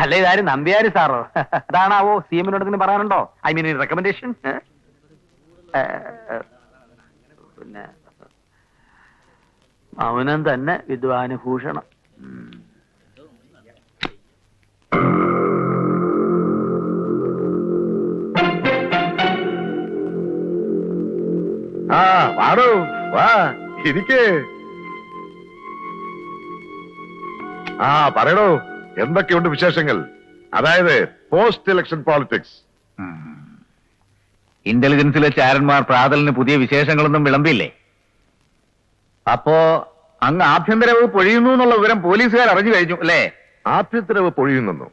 അല്ല ഇതാരും? നമ്പ്യാര് സാറോ? അതാണാവോ സി എമ്മിനോട് എന്തെങ്കിലും പറയാനുണ്ടോ? ഐ മീൻ റെക്കമെൻഡേഷൻ പിന്നെ മൗനം തന്നെ വിദ്വാനുഭൂഷണം. ആ വാടോ വാ ഇരിക്കേ. ആ പറയടോ. എന്തൊക്കെയുണ്ട് വിശേഷങ്ങൾ? അതായത് പോസ്റ്റ് ഇലക്ഷൻ പോളിറ്റിക്സ് ഇന്റലിജൻസിലെ ചാരന്മാർ പ്രാതലിന് പുതിയ വിശേഷങ്ങളൊന്നും വിളമ്പില്ലേ അപ്പോ അങ്ങ് ആഭ്യന്തര വകുപ്പ് ഒഴിയുന്നു എന്നുള്ള വിവരം പോലീസുകാർ അറിഞ്ഞു കഴിഞ്ഞു അല്ലേ? വകുപ്പ് പൊഴിയുന്നു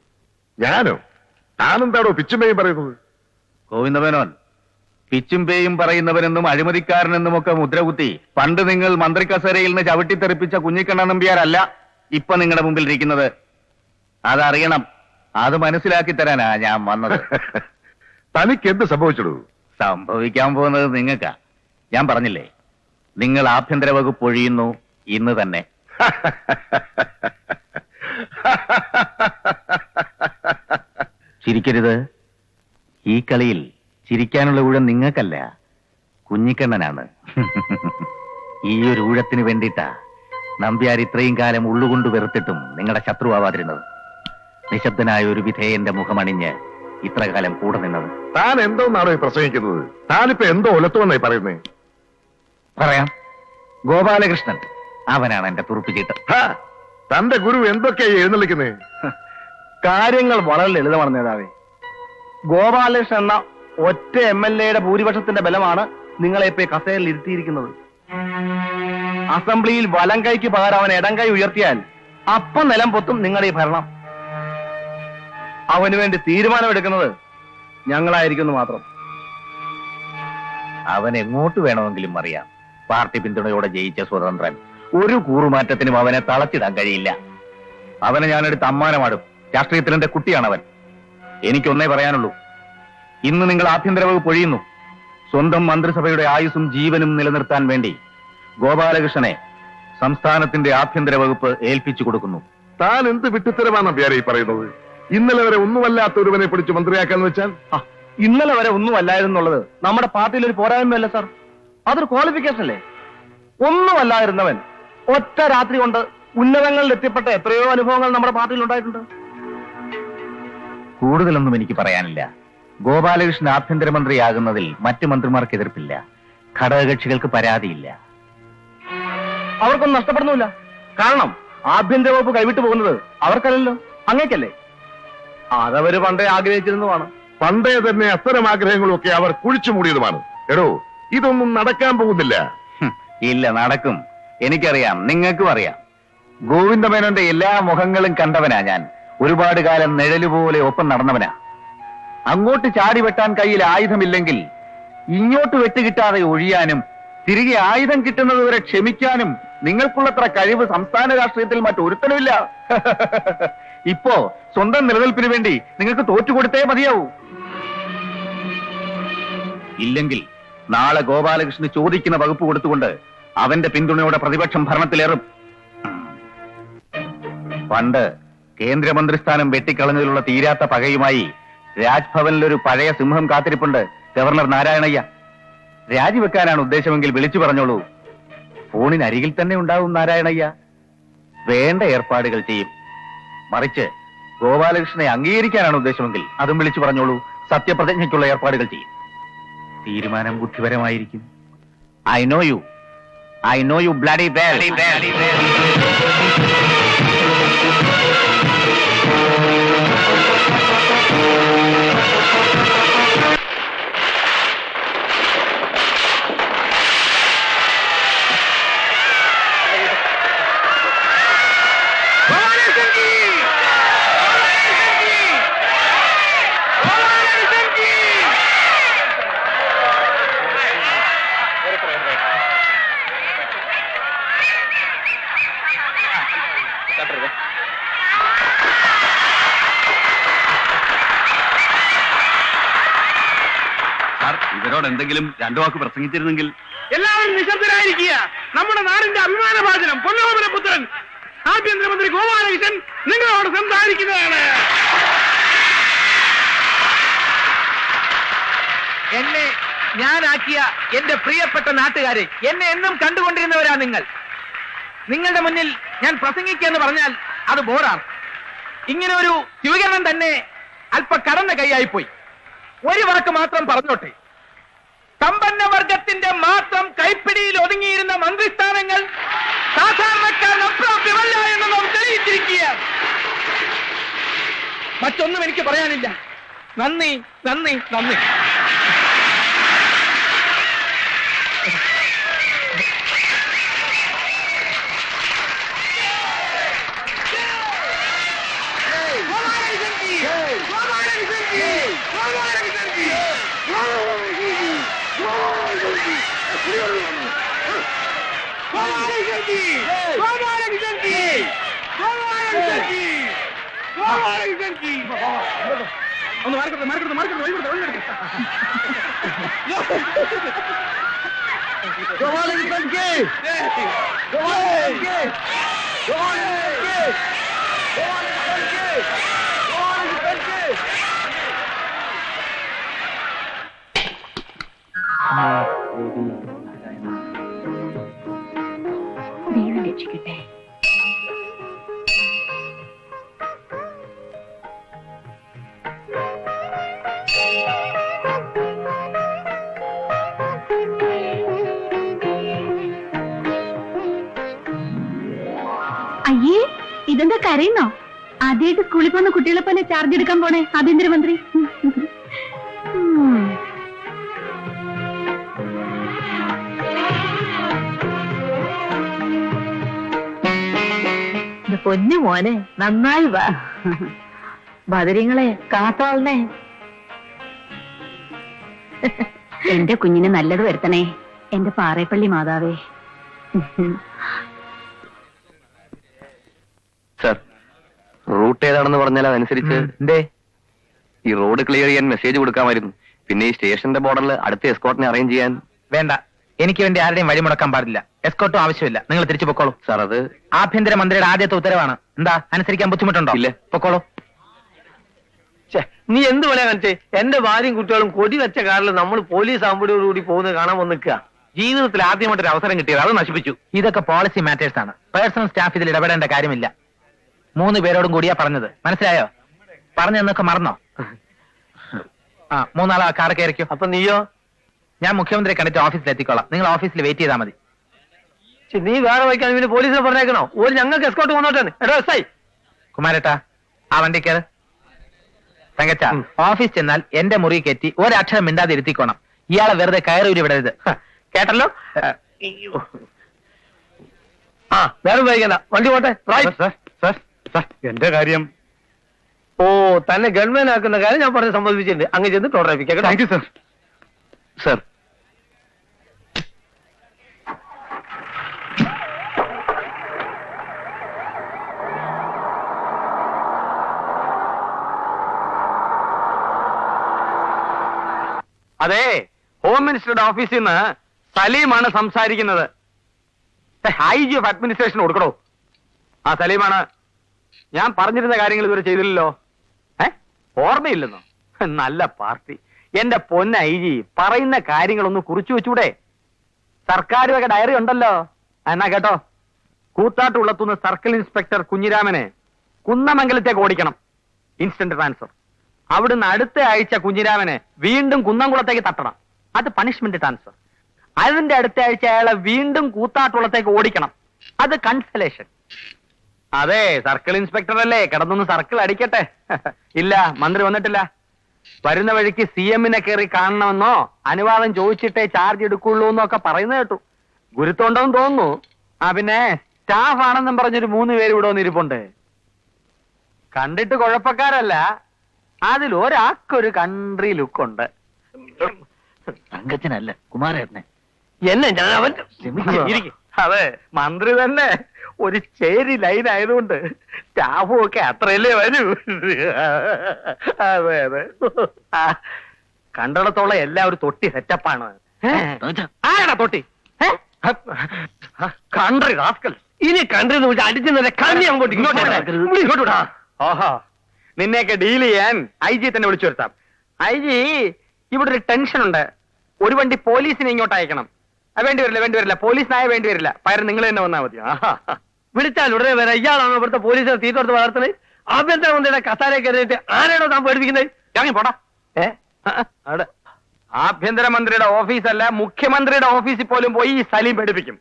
ഞാനോ? താനെന്താടോ പിച്ചുമേയും പറയുന്നത്? ഗോവിന്ദമേനോൻ പിച്ചും പേയും പറയുന്നവനെന്നും അഴിമതിക്കാരനെന്നും ഒക്കെ മുദ്രകുത്തി പണ്ട് നിങ്ങൾ മന്ത്രി കസേരയിൽ നിന്ന് ചവിട്ടിത്തെറിപ്പിച്ച കുഞ്ഞിക്കണ്ണ നമ്പ്യാരല്ല. ഇപ്പൊ നിങ്ങളുടെ മുമ്പിൽ ഇരിക്കുന്നത് അതറിയണം. അത് മനസ്സിലാക്കി തരാനാ ഞാൻ വന്നത്. തനിക്ക് എന്ത് സംഭവിച്ചിടൂ? സംഭവിക്കാൻ പോകുന്നത് നിങ്ങൾക്കാ. ഞാൻ പറഞ്ഞില്ലേ നിങ്ങൾ ആഭ്യന്തര വകുപ്പ് ഒഴിയുന്നു ഇന്ന് തന്നെ. ചിരിക്കരുത്. ഈ കളിയിൽ ചിരിക്കാനുള്ള ഊഴം നിങ്ങൾക്കല്ല കുഞ്ഞിക്കണ്ണനാണ്. ഈ ഒരു ഊഴത്തിന് വേണ്ടിയിട്ടാ നമ്പ്യാർ ഇത്രയും കാലം ഉള്ളുകൊണ്ട് വെറുത്തിട്ടും നിങ്ങളുടെ ശത്രുവാവാതിരുന്നത്. നിശബ്ദനായ ഒരു വിധേയന്റെ മുഖമണിഞ്ഞ് ഇത്ര കാലം കൂടെ നിന്നത്. താൻ എന്തോന്നാണോ പ്രസംഗിക്കുന്നത്? താനിപ്പോ എന്തോ ഒലത്തുവെന്നായി പറയുന്നേ? പറയാം. ഗോപാലകൃഷ്ണൻ അവനാണ് എന്റെ തുറുപ്പ് ചീട്ട്. തന്റെ ഗുരു എന്തൊക്കെയായി എഴുന്നള്ളിക്കുന്നേ? കാര്യങ്ങൾ വളരെ ലളിതമാണ് നേതാവേ. ഗോപാലകൃഷ്ണൻ എന്ന ഒറ്റ എം എൽ എയുടെ ഭൂരിപക്ഷത്തിന്റെ ബലമാണ് നിങ്ങളെ ഇപ്പൊ കസേരിൽ കസേരയിൽ ഇരുത്തിയിരിക്കുന്നത്. അസംബ്ലിയിൽ വലം കൈക്ക് പകരം അവൻ ഇടം കൈ ഉയർത്തിയാൽ അപ്പം നിലം പൊത്തും നിങ്ങളുടെ ഈ ഭരണം. അവന് വേണ്ടി തീരുമാനമെടുക്കുന്നത് ഞങ്ങളായിരിക്കുന്നു മാത്രം. അവൻ എങ്ങോട്ട് വേണമെങ്കിലും അറിയാം. പാർട്ടി പിന്തുണയോടെ ജയിച്ച സ്വതന്ത്രൻ ഒരു കൂറുമാറ്റത്തിനും അവനെ തളച്ചിടാൻ കഴിയില്ല. അവനെ ഞാനെടുത്ത് അമ്മാനമാടും. രാഷ്ട്രീയത്തിൽ എന്റെ കുട്ടിയാണവൻ. എനിക്കൊന്നേ പറയാനുള്ളൂ. ഇന്ന് നിങ്ങൾ ആഭ്യന്തര വകുപ്പ് ഒഴിയുന്നു. സ്വന്തം മന്ത്രിസഭയുടെ ആയുസും ജീവനും നിലനിർത്താൻ വേണ്ടി ഗോപാലകൃഷ്ണനെ സംസ്ഥാനത്തിന്റെ ആഭ്യന്തര വകുപ്പ് ഏൽപ്പിച്ചു കൊടുക്കുന്നു. താൻ എന്ത് വിട്ടുത്തരമാണ് പേരെ ഈ പറയുന്നത്? ഇന്നലെ വരെ ഒന്നുമല്ലാത്ത ഒരുവനെ പിടിച്ച് മന്ത്രിയാക്കാന്ന് വെച്ചാൽ? ഇന്നലെ വരെ ഒന്നും അല്ലായിരുന്നുള്ളത് നമ്മുടെ പാർട്ടിയിൽ ഒരു പോരായ്മയല്ല സാർ. അതൊരു ക്വാളിഫിക്കേഷൻ അല്ലേ? ഒന്നും അല്ലാതിരുന്നവൻ ഒറ്റ രാത്രി കൊണ്ട് ഉന്നതങ്ങളിൽ എത്തിപ്പെട്ട എത്രയോ അനുഭവങ്ങൾ നമ്മുടെ പാർട്ടിയിൽ ഉണ്ടായിട്ടുണ്ട്. കൂടുതലൊന്നും എനിക്ക് പറയാനില്ല. ഗോപാലകൃഷ്ണൻ ആഭ്യന്തരമന്ത്രിയാകുന്നതിൽ മറ്റു മന്ത്രിമാർക്ക് എതിർപ്പില്ല. ഘടകകക്ഷികൾക്ക് പരാതിയില്ല. അവർക്കൊന്നും നഷ്ടപ്പെടുന്നില്ല കാരണം ആഭ്യന്തര വകുപ്പ് കൈവിട്ടു പോകുന്നത് അവർക്കല്ലല്ലോ. അങ്ങേക്കല്ലേ? അതവര് പണ്ടേ ആഗ്രഹിച്ചിരുന്നതാണ് പണ്ടേ തന്നെ അത്തരം ആഗ്രഹങ്ങളൊക്കെ അവർ കുഴിച്ചു മൂടിയതുമാണ്. എടോ ഇതൊന്നും നടക്കാൻ പോകുന്നില്ല. ഇല്ല നടക്കും. എനിക്കറിയാം നിങ്ങൾക്കും അറിയാം. ഗോവിന്ദമേനോന്റെ എല്ലാ മുഖങ്ങളും കണ്ടവനാ ഞാൻ. ഒരുപാട് കാലം നിഴലുപോലെ ഒപ്പം നടന്നവനാ. അങ്ങോട്ട് ചാടി വെട്ടാൻ കയ്യിൽ ആയുധമില്ലെങ്കിൽ ഇങ്ങോട്ട് വെട്ടുകിട്ടാതെ ഒഴിയാനും തിരികെ ആയുധം കിട്ടുന്നത് വരെ ക്ഷമിക്കാനും നിങ്ങൾക്കുള്ളത്ര കഴിവ് സംസ്ഥാന രാഷ്ട്രീയത്തിൽ മറ്റൊരുത്തനുമില്ല. ഇപ്പോ സ്വന്തം നിലനിൽപ്പിന് വേണ്ടി നിങ്ങൾക്ക് തോറ്റുകൊടുത്തേ മതിയാവൂ. ഇല്ലെങ്കിൽ നാളെ ഗോപാലകൃഷ്ണന് ചോദിക്കുന്ന വകുപ്പ് കൊടുത്തുകൊണ്ട് അവന്റെ പിന്തുണയോടെ പ്രതിപക്ഷം ഭരണത്തിലേറും. പണ്ട് കേന്ദ്രമന്ത്രിസ്ഥാനം വെട്ടിക്കളഞ്ഞതിലുള്ള തീരാത്ത പകയുമായി രാജ്ഭവനിലൊരു പഴയ സിംഹം കാത്തിരിപ്പുണ്ട് ഗവർണർ നാരായണയ്യ. രാജിവെക്കാനാണ് ഉദ്ദേശമെങ്കിൽ വിളിച്ചു പറഞ്ഞോളൂ. ഫോണിനരികിൽ തന്നെ ഉണ്ടാവും നാരായണയ്യ. വേണ്ട ഏർപ്പാടുകൾ ചെയ്യും. മറിച്ച് ഗോപാലകൃഷ്ണനെ അംഗീകരിക്കാനാണ് ഉദ്ദേശമെങ്കിൽ അതും വിളിച്ചു പറഞ്ഞോളൂ. സത്യപ്രതിജ്ഞയ്ക്കുള്ള ഏർപ്പാടുകൾ ചെയ്യും. തീരുമാനം ബുദ്ധിപരമായിരിക്കും. I know you. I know you bloody ഇവരോട് എന്തെങ്കിലും രണ്ടു വാക്ക് പ്രസംഗിച്ചിരുന്നെങ്കിൽ. എല്ലാവരും നിശബ്ദരായിരിക്കുക. നമ്മുടെ നാടിന്റെ അഭിമാനഭാചനം പൊന്നോമന പുത്രൻ ആഭ്യന്തരമന്ത്രി ഗോപാലകൃഷ്ണൻ നിങ്ങളോട് സംസാരിക്കുന്നതാണ്. എന്നെ ഞാനാക്കിയ എന്റെ പ്രിയപ്പെട്ട നാട്ടുകാരെ എന്നെ എന്നും കണ്ടുകൊണ്ടിരുന്നവരാ നിങ്ങൾ. നിങ്ങളുടെ മുന്നിൽ ഞാൻ പ്രസംഗിക്കുക എന്ന് പറഞ്ഞാൽ അത് ബോറാണ്. ഇങ്ങനെ ഒരു സ്വീകരണം തന്നെ അല്പ കടന്ന കൈയായിപ്പോയി ഒരു വാക്ക് മാത്രം പറഞ്ഞോട്ടെ. സമ്പന്ന വർഗത്തിന്റെ മാത്രം കൈപ്പിടിയിൽ ഒതുങ്ങിയിരുന്ന മന്ത്രിസ്ഥാനങ്ങൾ സാധാരണക്കാരൻ അപ്രാപ്യമല്ല എന്ന് നാം തെളിയിച്ചിരിക്കുകയാണ്. മറ്റൊന്നും എനിക്ക് പറയാനില്ല. നന്ദി നന്ദി നന്ദി. ഒന്ന് മാറിക്കൊടുത്ത് മാറിക്കൊടുത്ത് മാറിക്കൊടുത്ത് വഴി കൊടുത്ത് വഴി കൊടുത്ത് ദൈവം രക്ഷിക്കട്ടെ അയ്യേ ഇതെന്താ കരയുന്നോ? ആദ്യമായിട്ട് സ്കൂളിൽ പോകുന്ന കുട്ടികളെ പോലെ ചാർജ് എടുക്കാൻ പോണേ ആഭ്യന്തരമന്ത്രി. പൊന്നു മോനെ നന്നായി വാ. ബദരിങ്ങളെ കാത്തോളനെ. എന്റെ കുഞ്ഞിന് നല്ലത് വരുത്തണേ. എന്റെ പാറേപ്പള്ളി മാതാവേ. സർ റൂട്ട് ഏതാണെന്ന് പറഞ്ഞാൽ അതനുസരിച്ച് ഈ റോഡ് ക്ലിയർ ചെയ്യാൻ മെസ്സേജ് കൊടുക്കാമായിരുന്നു. പിന്നെ ഈ സ്റ്റേഷന്റെ ബോർഡറിൽ അടുത്ത എസ്കോട്ടിനെ അറേഞ്ച് ചെയ്യാൻ വേണ്ട. എനിക്ക് വേണ്ടി ആരുടെയും വഴിമുടക്കാൻ പാടില്ല. എസ്കോട്ടും ആവശ്യമില്ല. നിങ്ങൾ തിരിച്ചു പൊക്കോളൂ. സാർ അത് ആഭ്യന്തര മന്ത്രിയുടെ ആദ്യത്തെ ഉത്തരവാണ്. എന്താ? അനുസരിക്കാൻ ബുദ്ധിമുട്ടുണ്ടോ? ഇല്ല. പൊക്കോളൂ. നീ എന്ത് പറയാൻ കാണിച്ചേ എന്റെ ഭാര്യയും കുട്ടികളും കൊടി വെച്ച കാറിൽ നമ്മൾ പോലീസ് ആകുമ്പോഴോടുകൂടി പോകുന്നത് കാണാൻ വന്ന് നിൽക്കുക ജീവിതത്തിൽ ആദ്യമായിട്ട് ഒരു അവസരം കിട്ടിയത്. അത് നശിപ്പിച്ചു. ഇതൊക്കെ പോളിസി മാറ്റേഴ്സ് ആണ്. പേഴ്സണൽ സ്റ്റാഫ് ഇതിൽ ഇടപെടേണ്ട കാര്യമില്ല. മൂന്ന് പേരോടും കൂടിയാ പറഞ്ഞത്. മനസ്സിലായോ? പറഞ്ഞെന്നൊക്കെ മറന്നോ? ആ മൂന്നാളാ കാർ കയറിക്കോ അപ്പൊ നീയോ? ഞാൻ മുഖ്യമന്ത്രിയെ കണ്ടിട്ട് ഓഫീസിൽ എത്തിക്കോളാം. നിങ്ങൾ ഓഫീസിൽ വെയിറ്റ് ചെയ്താൽ മതി. നീ വേറെ വയ്ക്കാൻ പിന്നെ പോലീസിനെ പറഞ്ഞേക്കണോ? ഒരു ഞങ്ങൾക്ക് എസ്കോട്ട് കൊണ്ടോട്ടെ എടോ എസ് ഐ. കുമാരേട്ടാ ആ വണ്ടി കയറ് തങ്കച്ച ഓഫീസ് ചെന്നാൽ എന്റെ മുറി കയറ്റി ഒരക്ഷരം മിണ്ടാതെ ഇരുത്തിക്കോണം. ഇയാളെ വെറുതെ കയറി വിടരുത്. കേട്ടല്ലോ? ആ വേറെ വൈകണ്ട വണ്ടി പോട്ടെ. റൈറ്റ് എന്റെ കാര്യം. ഓ തന്നെ ഗവൺമെന്റ് ആക്കുന്ന കാര്യം ഞാൻ പറഞ്ഞ് സമ്മതിപ്പിച്ചിട്ടുണ്ട് അങ്ങ് ചെന്ന് യു സർ അതെ ഹോം മിനിസ്റ്ററുടെ ഓഫീസിൽ നിന്ന് സലീമാണ് സംസാരിക്കുന്നത്. ഐ ജി ഓഫ് അഡ്മിനിസ്ട്രേഷൻ കൊടുക്കണോ ആ സലീമാണ്. ഞാൻ പറഞ്ഞിരുന്ന കാര്യങ്ങൾ ഇതുവരെ ചെയ്തില്ലല്ലോ. ഏ ഓർമ്മയില്ലെന്നോ? നല്ല പാർട്ടി. എന്റെ പൊന്ന ഐ ജി പറയുന്ന കാര്യങ്ങളൊന്ന് കുറിച്ചു വെച്ചൂടെ. സർക്കാർ ഒക്കെ ഡയറി ഉണ്ടല്ലോ എന്നാ കേട്ടോ. കൂത്താട്ടുള്ളത്തുനിന്ന് സർക്കിൾ ഇൻസ്പെക്ടർ കുഞ്ഞിരാമനെ കുന്നമംഗലത്തേക്ക് ഓടിക്കണം. ഇൻസ്റ്റന്റ് ട്രാൻസ്ഫർ അവിടുന്ന് അടുത്ത ആഴ്ച കുഞ്ഞിരാമനെ വീണ്ടും കുന്നംകുളത്തേക്ക് തട്ടണം. അത് പണിഷ്മെന്റ് ട്രാൻസ്ഫർ അതിന്റെ അടുത്ത ആഴ്ച അയാളെ വീണ്ടും കൂത്താട്ടുളത്തേക്ക് ഓടിക്കണം. അത് കൺസലേഷൻ അതെ സർക്കിൾ ഇൻസ്പെക്ടർ അല്ലേ? കിടന്നൊന്ന് സർക്കിൾ അടിക്കട്ടെ. ഇല്ല മന്ത്രി വന്നിട്ടില്ല. വരുന്ന വഴിക്ക് സി എമ്മിനെ കയറി കാണണമെന്നോ? അനുവാദം ചോദിച്ചിട്ടേ ചാർജ് എടുക്കുള്ളൂ എന്നൊക്കെ പറയുന്നത് കേട്ടു. ഗുരുത്തോണ്ടെന്ന് തോന്നുന്നു. ആ പിന്നെ സ്റ്റാഫ് ആണെന്നും പറഞ്ഞൊരു മൂന്ന് പേര് ഇവിടെ വന്നിരിപ്പുണ്ട്. കണ്ടിട്ട് കുഴപ്പക്കാരല്ല. അതിൽ ഒരാൾക്കൊരു കൺട്രി ലുക്ക് ഉണ്ട്. തങ്കച്ചനല്ല കുമാരേട്ടനെ. എന്നെ ഞാൻ അവൻ. അതെ മന്ത്രി തന്നെ ഒരു ചേരി ലൈൻ ആയതുകൊണ്ട് സ്റ്റാഫും ഒക്കെ അത്രയല്ലേ വരൂ. അതെ അതെ. കണ്ടിടത്തോളം എല്ലാം ഒരു തൊട്ടി സെറ്റപ്പാണ് ആരാടാ തൊട്ടി? Country rascal. ഇനി കൺട്രി എന്ന് വിളിച്ച് അടിച്ചു കണ്ണി അങ്ങോട്ട് ഇങ്ങോട്ട് ഇങ്ങോട്ട് വിടാ. ഓഹോ നിന്നെയൊക്കെ ഡീൽ ചെയ്യാൻ ഐ ജി തന്നെ വിളിച്ചു വരുത്താം. ഐ ജി ഇവിടെ ഒരു ടെൻഷൻ ഉണ്ട് ഒരു വണ്ടി പോലീസിനെ ഇങ്ങോട്ട് അയക്കണം. ആ, വേണ്ടി വരില്ല വേണ്ടി വരില്ല. പോലീസിനായ വേണ്ടി വരില്ല. പകരം നിങ്ങൾ തന്നെ വന്നാൽ മതി. വിളിച്ചാൽ ഉടനെ വരാം. ഇയാളാണോ ഇവിടുത്തെ പോലീസിനെ തീർത്തെടുത്ത് വളർത്തുന്നത്? ആഭ്യന്തരമന്ത്രിയുടെ കസാര കയറിയിട്ട് ആരാണോ താൻ പേടിപ്പിക്കുന്നത്? ഇറങ്ങി പോടാ. ഏ? ആഭ്യന്തരമന്ത്രിയുടെ ഓഫീസല്ല മുഖ്യമന്ത്രിയുടെ ഓഫീസിൽ പോലും പോയി ഈ സലീം പേടിപ്പിക്കും.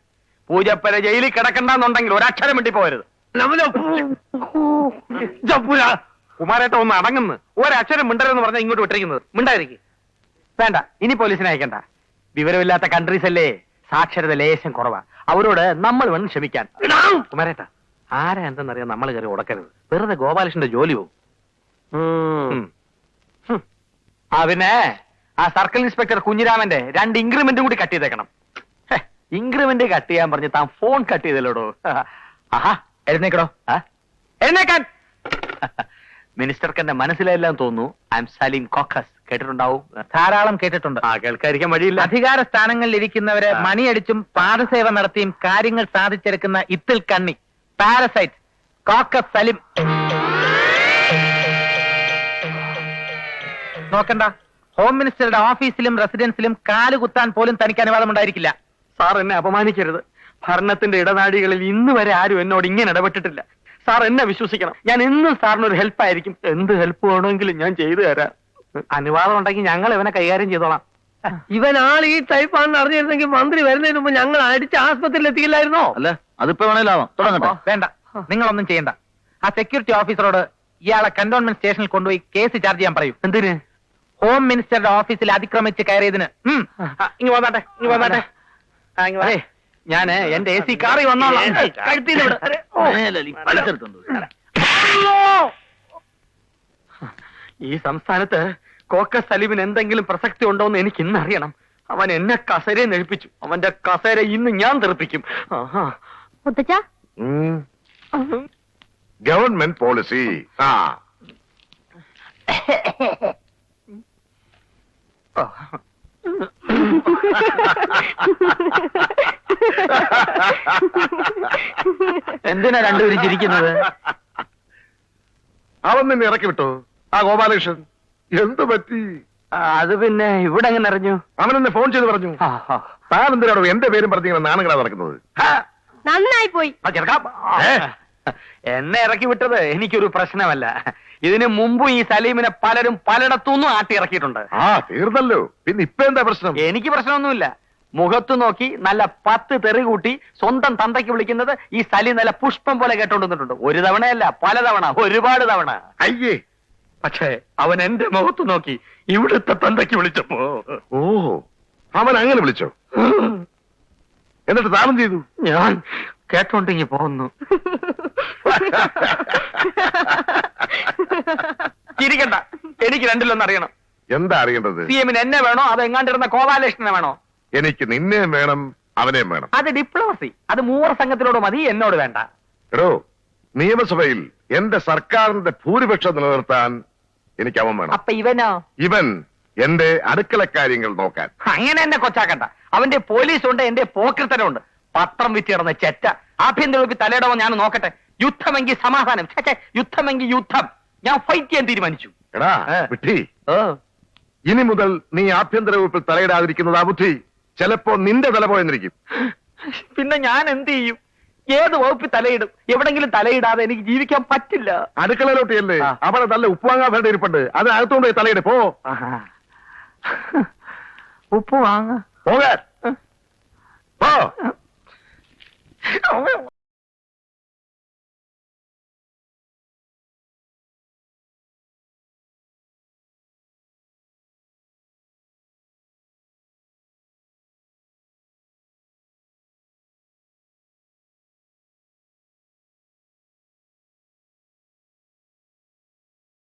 പൂജപ്പര ജയിലിൽ കിടക്കണ്ടെന്നുണ്ടെങ്കിൽ ഒരക്ഷരം വെട്ടി പോകരുത് നമ്മളെ കുമാരേട്ട ഒന്ന് അടങ്ങുന്നു. ഒരക്ഷരം മിണ്ടരെന്ന് പറഞ്ഞാൽ ഇങ്ങോട്ട് വിട്ടിരിക്കുന്നത്. മിണ്ടായിരിക്കും വേണ്ട ഇനി പോലീസിനെ അയക്കണ്ട. വിവരമില്ലാത്ത കൺട്രീസ് അല്ലേ? സാക്ഷരത ലേശം കുറവാ. അവരോട് നമ്മൾ വേണം ക്ഷമിക്കാൻ. കുമാരേട്ട ആരാ എന്തെന്നറിയാൻ നമ്മൾ കയറി ഉടക്കരുത്. വെറുതെ ഗോപാലകൃഷ്ണന്റെ ജോലി പോകും. ആ പിന്നെ ആ സർക്കിൾ ഇൻസ്പെക്ടർ കുഞ്ഞിരാമന്റെ രണ്ട് ഇൻക്രിമെന്റും കൂടി കട്ട് ചെയ്തേക്കണം. ഇൻക്രിമെന്റ് കട്ട് ചെയ്യാൻ പറഞ്ഞ് താൻ ഫോൺ കട്ട് ചെയ്തല്ലോടോ? ആഹാ എഴുന്നേക്കടോ? എഴുന്നേക്കാൻ! മിനിസ്റ്റർക്ക് എന്റെ മനസ്സിലെല്ലാം തോന്നുന്നു. ഐ എം സലീം കോക്കസ് കേട്ടിട്ടുണ്ടാവും? ധാരാളം കേട്ടിട്ടുണ്ട്. ആ കേൾക്കാതിരിക്കാൻ വഴിയില്ല. അധികാര സ്ഥാനങ്ങളിൽ ഇരിക്കുന്നവരെ. മണിയടിച്ചും പാദസേവ നടത്തിയും കാര്യങ്ങൾ സാധിച്ചെടുക്കുന്ന ഇത്തിൽ കണ്ണി. പാരസൈറ്റ് കോക്കസ് സലിം നോക്കണ്ട. ഹോം മിനിസ്റ്ററുടെ ഓഫീസിലും റെസിഡൻസിലും കാൽ കുത്താൻ പോലും തനിക്ക് അനുവാദമുണ്ടായിരിക്കില്ല. സാർ എന്നെ അപമാനിക്കരുത്. ഭരണത്തിന്റെ ഇടനാടികളിൽ ഇന്ന് വരെ ആരും എന്നോട് ഇങ്ങനെ ഇടപെട്ടിട്ടില്ല. സാർ എന്നെ വിശ്വസിക്കണം. ഞാൻ എന്നും സാറിന് ഒരു ഹെൽപ്പ് ആയിരിക്കും. എന്ത് ഹെൽപ്പ് വേണമെങ്കിലും ഞാൻ ചെയ്തു തരാം. അനുവാദം ഉണ്ടെങ്കിൽ ഞങ്ങൾ ഇവനെ കൈകാര്യം ചെയ്തോളാം. ഇവൻ ആൾ ഈ ടൈപ്പാണെന്ന് അറിഞ്ഞിരുന്നെങ്കിൽ മന്ത്രി വരുന്നതിന് മുമ്പ് ഞങ്ങൾ അടിച്ച് ആസ്പത്രിയിൽ എത്തിയില്ലായിരുന്നോ അല്ല അതിപ്പോ വേണേലാവാം തുടങ്ങട്ടെ. വേണ്ട. നിങ്ങളൊന്നും ചെയ്യണ്ട. ആ സെക്യൂരിറ്റി ഓഫീസറോട് ഇയാളെ കന്റോൺമെന്റ് സ്റ്റേഷനിൽ കൊണ്ടുപോയി കേസ് ചാർജ് ചെയ്യാൻ പറയൂ. എന്തിന്? ഹോം മിനിസ്റ്ററുടെ ഓഫീസിൽ അതിക്രമിച്ച് കയറിയതിന്. ഇങ്ങ് വന്നാട്ടെ ഇങ്ങ് വന്നാട്ടെ. വാ. ഞാൻ എന്റെ എ സി കാറി വന്നോളാം. ഈ സംസ്ഥാനത്ത് കോക്കസ് സലീമിന് എന്തെങ്കിലും പ്രസക്തി ഉണ്ടോ എന്ന് എനിക്ക് ഇന്ന് അറിയണം അവൻ എന്നെ കസേരയെ നെഴിപ്പിച്ചു അവന്റെ കസേര ഇന്ന് ഞാൻ തെറിപ്പിക്കും. Government policy. ആ. എന്തിനാ രണ്ടുപേരും ചിരിക്കുന്നത്? അവൻ നിന്നെ ഇറക്കി വിട്ടോ? ആ ഗോപാലകൃഷ്ണൻ എന്തു പറ്റി? അത് പിന്നെ ഇവിടെ എങ്ങനെ അറിഞ്ഞു? അവനെന്നെ ഫോൺ ചെയ്ത് പറഞ്ഞു. താൻ എന്തിനാണോ എന്റെ പേരും പറഞ്ഞിങ്ങനെ നാണങ്ങളാ നടക്കുന്നത്? നന്നായി പോയി. എന്നെ ഇറക്കി വിട്ടത് എനിക്കൊരു പ്രശ്നമല്ല. ഇതിനു മുമ്പും ഈ സലീമിനെ പലരും പലയിടത്തുനിന്നും ആട്ടി ഇറക്കിയിട്ടുണ്ട് ആ തീർന്നല്ലോ. പിന്നെ ഇപ്പൊ എന്താ പ്രശ്നം? എനിക്ക് പ്രശ്നമൊന്നുമില്ല. മുഖത്ത് നോക്കി നല്ല പത്ത് തെറി കൂട്ടി സ്വന്തം തന്തയ്ക്ക് വിളിക്കുന്നത് ഈ സലി നല്ല പുഷ്പം പോലെ കേട്ടോണ്ടിട്ടുണ്ട് ഒരു തവണയല്ല പല തവണ ഒരുപാട് തവണ. അയ്യേ പക്ഷേ അവൻ എന്റെ മുഖത്ത് നോക്കി ഇവിടുത്തെ തന്തയ്ക്ക് വിളിച്ചപ്പോ. ഓ അവൻ അങ്ങനെ വിളിച്ചോ? എന്നിട്ട് താനം ചെയ്തു? ഞാൻ കേട്ടോണ്ടെങ്കി പോകുന്നു ചിരിക്കണ്ട. എനിക്ക് രണ്ടിലൊന്നും അറിയണം. എന്താ അറിയേണ്ടത്? സി എമ്മിന് എന്നെ വേണോ? അത് എങ്ങാണ്ടിരുന്ന കോപാലകൃഷ്ണനെ വേണോ? എനിക്ക് നിന്നെയും വേണം അവനെയും വേണം. അത് ഡിപ്ലോമസി അത് മൂവർ സംഘത്തിനോട് മതി എന്നോട് വേണ്ട. എടോ നിയമസഭയിൽ എന്റെ സർക്കാരിന്റെ ഭൂരിപക്ഷം നിലനിർത്താൻ എനിക്ക് അവൻ വേണം. അപ്പൊ ഇവനോ? ഇവൻ എന്റെ അടുക്കള കാര്യങ്ങൾ നോക്കാൻ. അങ്ങനെ എന്നെ കൊച്ചാക്കണ്ട. അവന്റെ പോലീസ് ഉണ്ട് എന്റെ പോക്കൃത്തനുണ്ട് പത്രം വിറ്റ് കിടന്ന ചെറ്റ. ആഭ്യന്തര വകുപ്പ് തലയിടവോ ഞാൻ നോക്കട്ടെ. യുദ്ധമെങ്കിൽ സമാധാനം. ഛെ, ഛെ, യുദ്ധമെങ്കിൽ യുദ്ധം. ഞാൻ ഫൈറ്റ് ചെയ്യാൻ തീരുമാനിച്ചു. എടാ ഏ. വിട്ടി. ഓ ഇനി മുതൽ നീ ആഭ്യന്തര വകുപ്പിൽ തലയിടാതിരിക്കുന്നതാ ബുദ്ധി. ചിലപ്പോ നിന്റെ തല പോയെന്നിരിക്കും. പിന്നെ ഞാൻ എന്ത് ചെയ്യും? ഏത് വകുപ്പിൽ തലയിടും? എവിടെങ്കിലും തലയിടാതെ എനിക്ക് ജീവിക്കാൻ പറ്റില്ല. അടുക്കളയിലോട്ടിയല്ലേ? ആ. അവിടെ നല്ല ഉപ്പുവാങ്ങാൻ വേണ്ടി ഇരിപ്പുണ്ട്. അത് അകത്തോണ്ട് പോയി തലയിട്. പോ. ഉപ്പ് വാങ്ങ. പോകാൻ. പോ.